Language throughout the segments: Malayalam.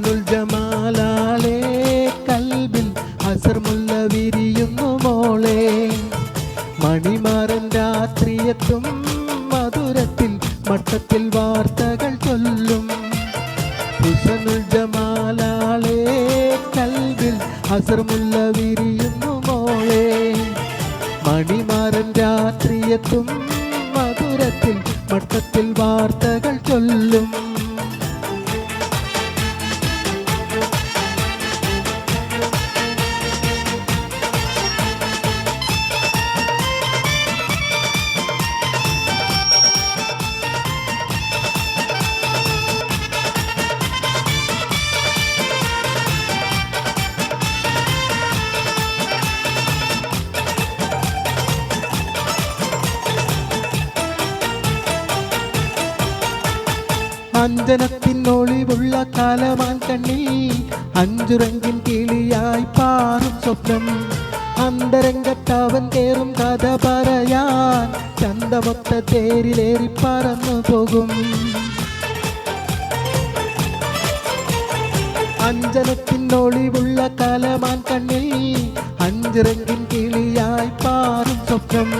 ജമാലാലേ കൽബിൽ മധുരത്തിൽ മട്ടത്തിൽ വാർത്തകൾ ചൊല്ലും. കൽബിൽ രാത്രിയെത്തും മധുരത്തിൽ മട്ടത്തിൽ വാർത്തകൾ ചൊല്ലും. അഞ്ജനത്തിനൊളിവുള്ള കാലമാൻ കണ്ണിൽ അഞ്ചുരങ്കിൻ കിളിയായി പാറും സ്വപ്നം. അന്തരംഗത്തവൻ കേറും കഥ പറയാൻ ചന്തമൊത്ത തേരിലേറി പറന്നു പോകും. അഞ്ജനത്തിനൊളിവുള്ള കാലമാൻ കണ്ണിൽ അഞ്ചിറങ്ങിൻ കിളിയായി പാറും സ്വപ്നം.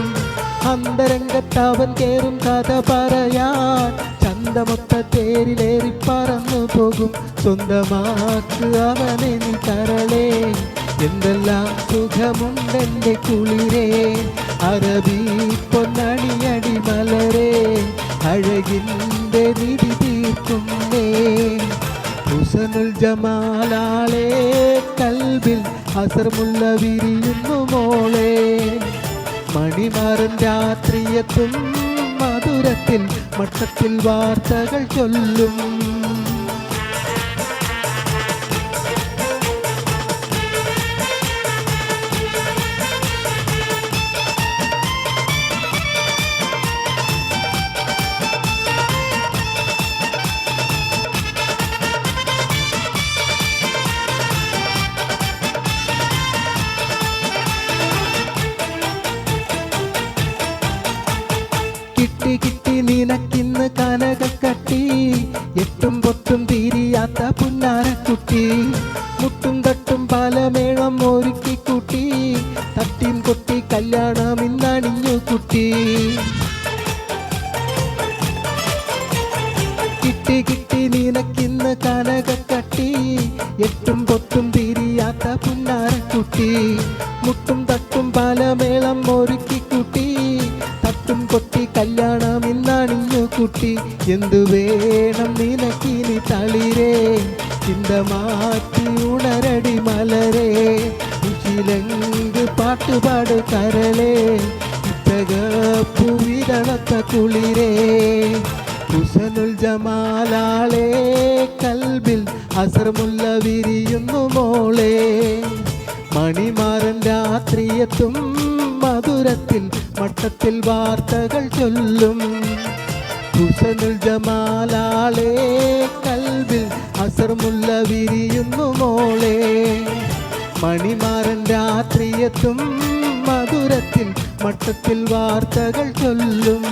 അന്തരംഗത്തവൻ കേറും കഥ പറയാൻ ചന്തമൊത്ത തേരിലേറി പറന്നു പോകും. സ്വന്തമാക്ക് അവനെ നീ തരളേ. എന്തെല്ലാം സുഖമുണ്ടെന്റെ കുളിരേ. അറബി പൊന്നണിയടി മലരേ. അഴകിന്റെ നിധി തീർക്കുന്നേ. ഹുസനുൽ ജമാലാളേ കൽബിൽ അസർമുള്ള വിരിയുന്നു മോളെ. മണിമാറൻ രാത്രിയെത്തും മധുരത്തിൽ മട്ടത്തിൽ വാർത്തകൾ ചൊല്ലും. നിനക്കിന്ന് കട്ടി. എട്ടും പൊട്ടും തീരിയാത്ത പുന്നാരക്കുട്ടി. മുട്ടും തട്ടും പലമേളം ഒരുക്കി കൂട്ടി. തട്ടിയും കൊട്ടി കല്യാണം ഇന്നണിഞ്ഞു കുട്ടി. കിട്ടി കിട്ടി നിനക്കിന്ന് കനകക്കട്ടി എട്ടും പൊട്ടും തീരിയാത്ത പുന്നാരക്കുട്ടി. മുട്ടും തട്ടും പലമേളം ഒരുക്കി കൂട്ടി. തട്ടും കൊട്ടി കല്യാണം ഇന്നണിഞ്ഞു കുട്ടി എന്തു വേണം നിനക്കിനി തളിരേ? ചിന്ത മാറ്റി ഉണരടി മലരേ. ചിലങ്ക് പാട്ടുപാട് കരളേ. പുവിതളത്ത കുളിരേ. കുസനുൽ ജമാലാളെ കൽബിൽ അസർമുല്ല വിരിയുന്നു മോളെ. മണിമാറൻ രാത്രിയെത്തും മധുരത്തിൽ മട്ടത്തിൽ വാർത്തകൾ ചൊല്ലും. ഹുസനുൽ ജമാലാളെ കൽബിൽ അസർമുല്ല വിരിയുന്നു മോളെ. മണിമാരൻ രാത്രിയെത്തും മധുരത്തിൽ മട്ടത്തിൽ വാർത്തകൾ ചൊല്ലും.